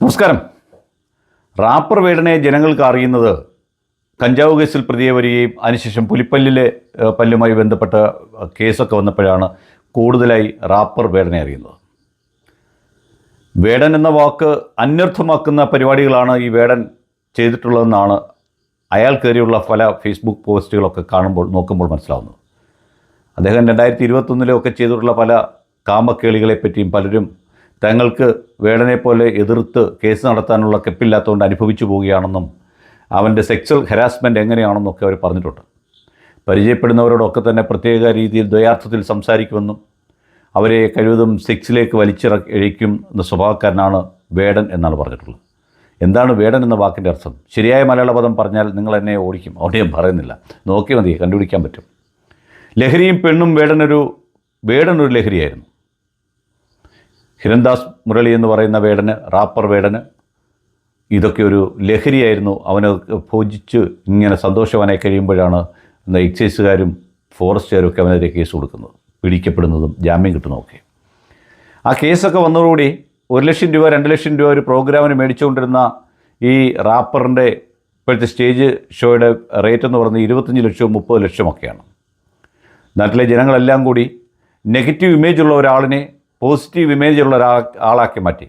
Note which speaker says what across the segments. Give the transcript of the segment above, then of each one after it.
Speaker 1: നമസ്കാരം. റാപ്പർ വേടനെ ജനങ്ങൾക്ക് അറിയുന്നത് കഞ്ചാവ് കേസിൽ പ്രതിയെ വരികയും അതിനുശേഷം പുലിപ്പല്ലിലെ പല്ലുമായി ബന്ധപ്പെട്ട കേസൊക്കെ വന്നപ്പോഴാണ് കൂടുതലായി റാപ്പർ വേടനെ അറിയുന്നത്. വേടൻ എന്ന വാക്ക് അന്വർത്ഥമാക്കുന്ന പരിപാടികളാണ് ഈ വേടൻ ചെയ്തിട്ടുള്ളതെന്നാണ് അയാൾ കയറിയുള്ള പല ഫേസ്ബുക്ക് പോസ്റ്റുകളൊക്കെ കാണുമ്പോൾ നോക്കുമ്പോൾ മനസ്സിലാവുന്നത്. അദ്ദേഹം രണ്ടായിരത്തി ഇരുപത്തൊന്നിലൊക്കെ ചെയ്തിട്ടുള്ള പല കാമക്കേളികളെ പറ്റിയും പലരും തങ്ങൾക്ക് വേടനെ പോലെ എതിർത്ത് കേസ് നടത്താനുള്ള കെപ്പില്ലാത്തതുകൊണ്ട് അനുഭവിച്ചു പോവുകയാണെന്നും അവന്റെ സെക്ച്വൽ ഹരാസ്മെന്റ് എങ്ങനെയാണെന്നൊക്കെ അവർ പറഞ്ഞിട്ടുണ്ട്. പരിചയപ്പെടുന്നവരോടൊക്കെ തന്നെ പ്രത്യേക രീതിയിൽ ദ്വയാർത്ഥത്തിൽ സംസാരിക്കുമെന്നും അവരെ കഴിവതും സെക്സിലേക്ക് വലിച്ചിറക്കും എന്ന സ്വഭാവക്കാരനാണ് വേടൻ എന്നാണ് പറഞ്ഞിട്ടുള്ളത്. എന്താണ് വേടൻ എന്ന വാക്കിന്റെ അർത്ഥം? ശരിയായ മലയാള പദം പറഞ്ഞാൽ നിങ്ങൾ എന്നെ ഓടിക്കും. അവിടെ ഞാൻ പറയുന്നില്ല. നോക്കി മതി കണ്ടുപിടിക്കാൻ പറ്റും. ലഹരിയും പെണ്ണും വേടനൊരു വേടനൊരു ലഹരിയായിരുന്നു. ഹിരൺദാസ് മുരളി എന്ന് പറയുന്ന വേടന് റാപ്പർ വേടന് ഇതൊക്കെ ഒരു ലഹരിയായിരുന്നു. അവന് ഭോജിച്ച് ഇങ്ങനെ സന്തോഷവാനായി കഴിയുമ്പോഴാണ് എക്സൈസുകാരും ഫോറസ്റ്റുകാരും ഒക്കെ അവനെതിരെ കേസ് കൊടുക്കുന്നത്. പിടിക്കപ്പെടുന്നതും ജാമ്യം കിട്ടുന്നതൊക്കെ. ആ കേസൊക്കെ വന്നതോടുകൂടി ഒരു ലക്ഷം രൂപ രണ്ട് ലക്ഷം രൂപ ഒരു പ്രോഗ്രാമിന് മേടിച്ചുകൊണ്ടിരുന്ന ഈ റാപ്പറിന്റെ ഇപ്പോഴത്തെ സ്റ്റേജ് ഷോയുടെ റേറ്റ് എന്ന് പറയുന്നത് ഇരുപത്തഞ്ച് ലക്ഷവും മുപ്പത് ലക്ഷമൊക്കെയാണ് നാട്ടിലെ ജനങ്ങളെല്ലാം കൂടി നെഗറ്റീവ് ഇമേജ് ഉള്ള ഒരാളിനെ പോസിറ്റീവ് ഇമേജുള്ള ഒരാ ആളാക്കി മാറ്റി.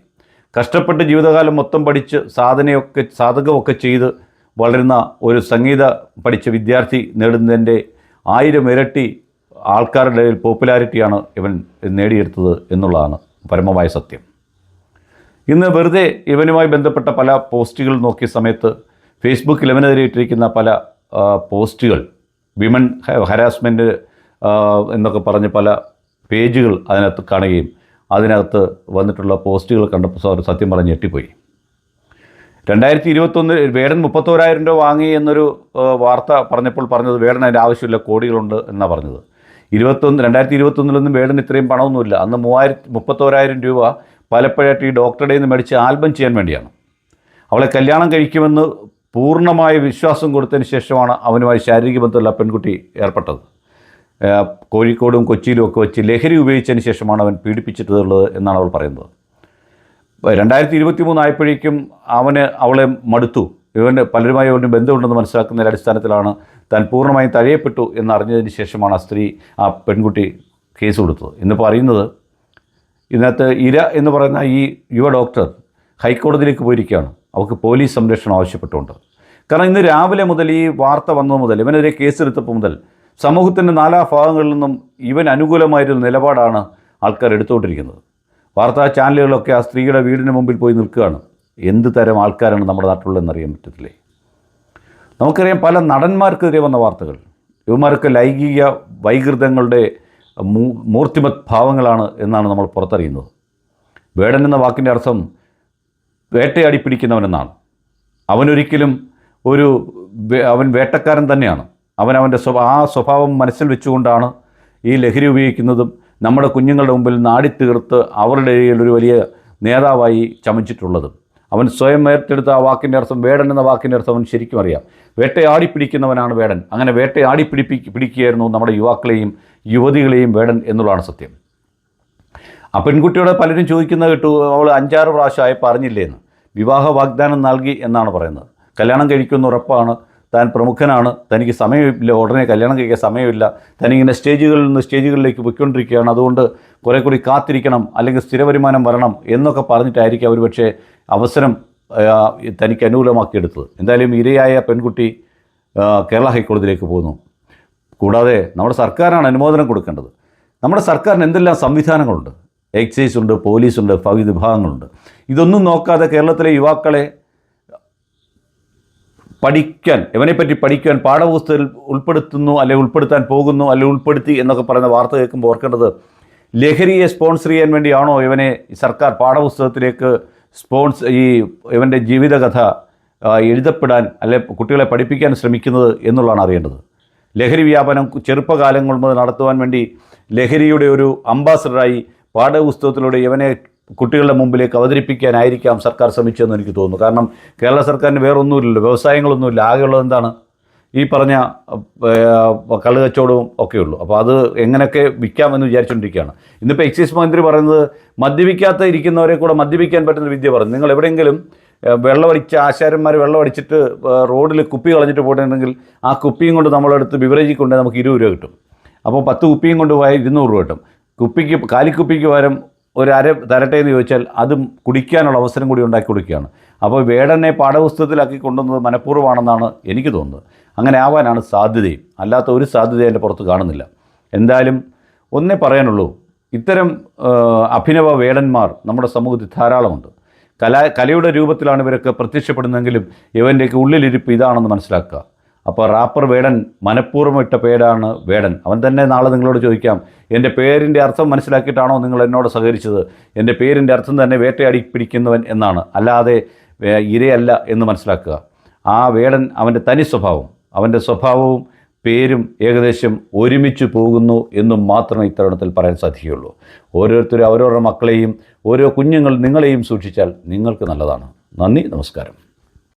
Speaker 1: കഷ്ടപ്പെട്ട് ജീവിതകാലം മൊത്തം പഠിച്ച് സാധനയൊക്കെ സാധകമൊക്കെ ചെയ്ത് വളരുന്ന ഒരു സംഗീത പഠിച്ച വിദ്യാർത്ഥി നേടുന്നതിന്റെ ആയിരം ഇരട്ടി ആൾക്കാരുടെ ഇടയിൽ പോപ്പുലാരിറ്റിയാണ് ഇവൻ നേടിയെടുത്തത് എന്നുള്ളതാണ് പരമമായ സത്യം. ഇന്ന് വെറുതെ ഇവനുമായി ബന്ധപ്പെട്ട പല പോസ്റ്റുകൾ നോക്കിയ സമയത്ത് ഫേസ്ബുക്കിൽ ഇവനെതിരെ ഇട്ടിരിക്കുന്ന പല പോസ്റ്റുകൾ വിമൻ ഹരാസ്മെന്റ് എന്നൊക്കെ പറഞ്ഞ് പല പേജുകൾ അതിനകത്ത് കാണുകയും അതിനകത്ത് വന്നിട്ടുള്ള പോസ്റ്റുകൾ കണ്ടപ്പോൾ സാർ സത്യം പറഞ്ഞ് ഞെട്ടിപ്പോയി. രണ്ടായിരത്തി ഇരുപത്തൊന്ന് വേടൻ മുപ്പത്തോരായിരം രൂപ വാങ്ങി എന്നൊരു വാർത്ത പറഞ്ഞപ്പോൾ പറഞ്ഞത് വേടൻ അതിന്റെ ആവശ്യമില്ല കോടികളുണ്ട് എന്നാണ് പറഞ്ഞത്. ഇരുപത്തൊന്ന് രണ്ടായിരത്തി ഇരുപത്തൊന്നിലൊന്നും വേടൻ ഇത്രയും പണമൊന്നുമില്ല. അന്ന് മൂവായിരത്തി മുപ്പത്തോരായിരം രൂപ പലപ്പോഴായിട്ട് ഈ ഡോക്ടറുടെ നിന്ന് മേടിച്ച് ആൽബം ചെയ്യാൻ വേണ്ടിയാണ്. അവളെ കല്യാണം കഴിക്കുമെന്ന് പൂർണമായ വിശ്വാസം കൊടുത്തതിന് ശേഷമാണ് അവനുമായി ശാരീരിക ബന്ധമുള്ള പെൺകുട്ടി ഏർപ്പെട്ടത്. കോഴിക്കോടും കൊച്ചിയിലും ഒക്കെ വെച്ച് ലഹരി ഉപയോഗിച്ചതിന് ശേഷമാണ് അവൻ പീഡിപ്പിച്ചിട്ടുള്ളത് എന്നാണ് അവൾ പറയുന്നത്. രണ്ടായിരത്തി ഇരുപത്തി മൂന്നായപ്പോഴേക്കും അവന് അവളെ മടുത്തു. ഇവന് പലരുമായി അവന് ബന്ധമുണ്ടെന്ന് മനസ്സിലാക്കുന്നതിന്റെ അടിസ്ഥാനത്തിലാണ് താൻ പൂർണമായും തഴയപ്പെട്ടു എന്നറിഞ്ഞതിന് ശേഷമാണ് ആ സ്ത്രീ ആ പെൺകുട്ടി കേസ് കൊടുത്തത്. ഇന്നിപ്പോൾ അറിയുന്നത് ഇതിനകത്ത് ഇര എന്ന് പറയുന്ന ഈ യുവ ഡോക്ടർ ഹൈക്കോടതിയിലേക്ക് പോയിരിക്കുകയാണ്. അവർക്ക് പോലീസ് സംരക്ഷണം ആവശ്യപ്പെട്ടുകൊണ്ട്. കാരണം ഇന്ന് രാവിലെ മുതൽ ഈ വാർത്ത വന്നത് മുതൽ ഇവനെതിരെ കേസെടുത്തപ്പോൾ മുതൽ സമൂഹത്തിന്റെ നാലാ ഭാഗങ്ങളിൽ നിന്നും ഇവൻ അനുകൂലമായൊരു നിലപാടാണ് ആൾക്കാർ എടുത്തുകൊണ്ടിരിക്കുന്നത്. വാർത്താ ചാനലുകളൊക്കെ ആ സ്ത്രീയുടെ വീടിന് മുമ്പിൽ പോയി നിൽക്കുകയാണ്. എന്ത് തരം ആൾക്കാരാണ് നമ്മുടെ നാട്ടിലുള്ളതെന്ന് അറിയാൻ പറ്റത്തില്ലേ? നമുക്കറിയാം പല നടന്മാർക്കെതിരെ വന്ന വാർത്തകൾ. ഇവന്മാർക്ക് ലൈംഗിക വൈകൃതങ്ങളുടെ മൂർത്തിമത് ഭാവങ്ങളാണ് എന്നാണ് നമ്മൾ പുറത്തറിയുന്നത്. വേടൻ എന്ന വാക്കിന്റെ അർത്ഥം വേട്ടയാടി പിടിക്കുന്നവനെന്നാണ് അവനൊരിക്കലും ഒരു അവൻ വേട്ടക്കാരൻ തന്നെയാണ്. അവൻ അവന്റെ സ്വഭാ ആ സ്വഭാവം മനസ്സിൽ വെച്ചുകൊണ്ടാണ് ഈ ലഹരി ഉപയോഗിക്കുന്നതും നമ്മുടെ കുഞ്ഞുങ്ങളുടെ മുമ്പിൽ നാടിത്തീർത്ത് അവരുടെ ഇടയിൽ ഒരു വലിയ നേതാവായി ചമച്ചിട്ടുള്ളതും. അവൻ സ്വയം ഏറ്റെടുത്ത ആ വാക്കിന്റെ അർത്ഥം വേടൻ എന്ന വാക്കിന്റെ അർത്ഥം അവൻ ശരിക്കും അറിയാം. വേട്ടയാടി പിടിക്കുന്നവനാണ് വേടൻ. അങ്ങനെ വേട്ടയാടി പിടിപ്പി പിടിക്കുകയായിരുന്നു നമ്മുടെ യുവാക്കളെയും യുവതികളെയും വേടൻ എന്നുള്ളതാണ് സത്യം. ആ പെൺകുട്ടിയോട് പലരും ചോദിക്കുന്ന കേട്ടു അവൾ അഞ്ചാറ് പ്രാവശ്യമായി പറഞ്ഞില്ലേ എന്ന് വിവാഹ വാഗ്ദാനം നൽകി എന്നാണ് പറയുന്നത്. കല്യാണം കഴിക്കുമെന്ന് ഉറപ്പാണ്. താൻ പ്രമുഖനാണ്. തനിക്ക് സമയമില്ല. ഉടനെ കല്യാണം കഴിക്കാൻ സമയമില്ല. തനിങ്ങനെ സ്റ്റേജുകളിൽ നിന്ന് സ്റ്റേജുകളിലേക്ക് പൊയ്ക്കൊണ്ടിരിക്കുകയാണ്. അതുകൊണ്ട് കുറേ കൂടി കാത്തിരിക്കണം. അല്ലെങ്കിൽ സ്ഥിര വരുമാനം വരണം എന്നൊക്കെ പറഞ്ഞിട്ടായിരിക്കും അവർ പക്ഷേ അവസരം തനിക്ക് അനുകൂലമാക്കിയെടുത്തത്. എന്തായാലും ഇരയായ പെൺകുട്ടി കേരള ഹൈക്കോടതിയിലേക്ക് പോകുന്നു. കൂടാതെ നമ്മുടെ സർക്കാരാണ് അനുമോദനം കൊടുക്കേണ്ടത്. നമ്മുടെ സർക്കാരിന് എന്തെല്ലാം സംവിധാനങ്ങളുണ്ട്? എക്സൈസ് ഉണ്ട് പോലീസുണ്ട് പകുതി വിഭാഗങ്ങളുണ്ട്. ഇതൊന്നും നോക്കാതെ കേരളത്തിലെ യുവാക്കളെ പഠിക്കാൻ ഇവനെപ്പറ്റി പഠിക്കാൻ പാഠപുസ്തകത്തിൽ ഉൾപ്പെടുത്തുന്നു അല്ലെങ്കിൽ ഉൾപ്പെടുത്താൻ പോകുന്നു അല്ലെങ്കിൽ ഉൾപ്പെടുത്തി എന്നൊക്കെ പറയുന്ന വാർത്ത കേൾക്കുമ്പോൾ ഓർക്കേണ്ടത് ലഹരിയെ സ്പോൺസർ ചെയ്യാൻ വേണ്ടിയാണോ ഇവനെ സർക്കാർ പാഠപുസ്തകത്തിലേക്ക് സ്പോൺസ് ഈ ഇവന്റെ ജീവിതകഥ എഴുതപ്പെടാൻ അല്ലെ കുട്ടികളെ പഠിപ്പിക്കാൻ ശ്രമിക്കുന്നത് എന്നുള്ളതാണ് അറിയേണ്ടത്. ലഹരി വ്യാപനം ചെറുപ്പകാലങ്ങൾ മുതൽ നടത്തുവാൻ വേണ്ടി ലഹരിയുടെ ഒരു അംബാസഡറായി പാഠപുസ്തകത്തിലൂടെ ഇവനെ കുട്ടികളുടെ മുമ്പിലേക്ക് അവതരിപ്പിക്കാനായിരിക്കാം സർക്കാർ ശ്രമിച്ചതെന്ന് എനിക്ക് തോന്നുന്നു. കാരണം കേരള സർക്കാരിന് വേറൊന്നുമില്ലല്ലോ വ്യവസായങ്ങളൊന്നുമില്ല ആകെയുള്ളത് എന്താണ്? ഈ പറഞ്ഞ കള്ളുകച്ചവടവും ഒക്കെയുള്ളൂ. അപ്പോൾ അത് എങ്ങനെയൊക്കെ വിൽക്കാമെന്ന് വിചാരിച്ചുകൊണ്ടിരിക്കുകയാണ് ഇന്നിപ്പോൾ എക്സൈസ് മന്ത്രി പറയുന്നത് മദ്യപിക്കാത്ത ഇരിക്കുന്നവരെ കൂടെ മദ്യപിക്കാൻ പറ്റുന്ന വിദ്യ പറഞ്ഞു നിങ്ങൾ എവിടെയെങ്കിലും വെള്ളമടിച്ച് ആശാരന്മാർ വെള്ളമടിച്ചിട്ട് റോഡിൽ കുപ്പി കളഞ്ഞിട്ട് പോയിട്ടുണ്ടെങ്കിൽ ആ കുപ്പിയും കൊണ്ട് നമ്മളെടുത്ത് ബിവറേജിൽ കൊണ്ട് നമുക്ക് ഇരുപത് രൂപ കിട്ടും. അപ്പോൾ പത്ത് കുപ്പിയും കൊണ്ട് പോയാൽ ഇരുന്നൂറ് രൂപ കിട്ടും. കുപ്പിക്ക് കാലിക്കുപ്പിക്ക് പകരം ഒരു അര തരട്ടെ എന്ന് ചോദിച്ചാൽ അതും കുടിക്കാനുള്ള അവസരം കൂടി ഉണ്ടാക്കി കൊടുക്കുകയാണ്. അപ്പോൾ വേടനെ പാഠപുസ്തകത്തിലാക്കി കൊണ്ടുവന്നത് മനഃപൂർവമാണെന്നാണ് എനിക്ക് തോന്നുന്നത്. അങ്ങനെ ആവാനാണ് സാധ്യതയും. അല്ലാത്ത ഒരു സാധ്യത എന്റെ പുറത്ത് കാണുന്നില്ല. എന്തായാലും ഒന്നേ പറയാനുള്ളൂ. ഇത്തരം അഭിനവ വേടന്മാർ നമ്മുടെ സമൂഹത്തിൽ ധാരാളമുണ്ട്. കല കലയുടെ രൂപത്തിലാണ് ഇവരൊക്കെ പ്രത്യക്ഷപ്പെടുന്നതെങ്കിലും ഇവന്റെയൊക്കെ ഉള്ളിലിരിപ്പ് ഇതാണെന്ന് മനസ്സിലാക്കുക. അപ്പോൾ റാപ്പർ വേടൻ മനഃപൂർവം ഇട്ട പേരാണ് വേടൻ. അവൻ തന്നെ നാളെ നിങ്ങളോട് ചോദിക്കാം എന്റെ പേരിന്റെ അർത്ഥം മനസ്സിലാക്കിയിട്ടാണോ നിങ്ങൾ എന്നോട് സഹകരിച്ചത്? എന്റെ പേരിന്റെ അർത്ഥം തന്നെ വേട്ടയാടി പിടിക്കുന്നവൻ എന്നാണ്. അല്ലാതെ ഇരയല്ല എന്ന് മനസ്സിലാക്കുക. ആ വേടൻ അവന്റെ തനി സ്വഭാവം അവന്റെ സ്വഭാവവും പേരും ഏകദേശം ഒരുമിച്ച് പോകുന്നു എന്നും മാത്രമേ ഇത്തരുണത്തിൽ പറയാൻ സാധിക്കുകയുള്ളൂ. ഓരോരുത്തരും അവരവരുടെ മക്കളെയും ഓരോ കുഞ്ഞുങ്ങൾ നിങ്ങളെയും സൂക്ഷിച്ചാൽ നിങ്ങൾക്ക് നല്ലതാണ്. നന്ദി നമസ്കാരം.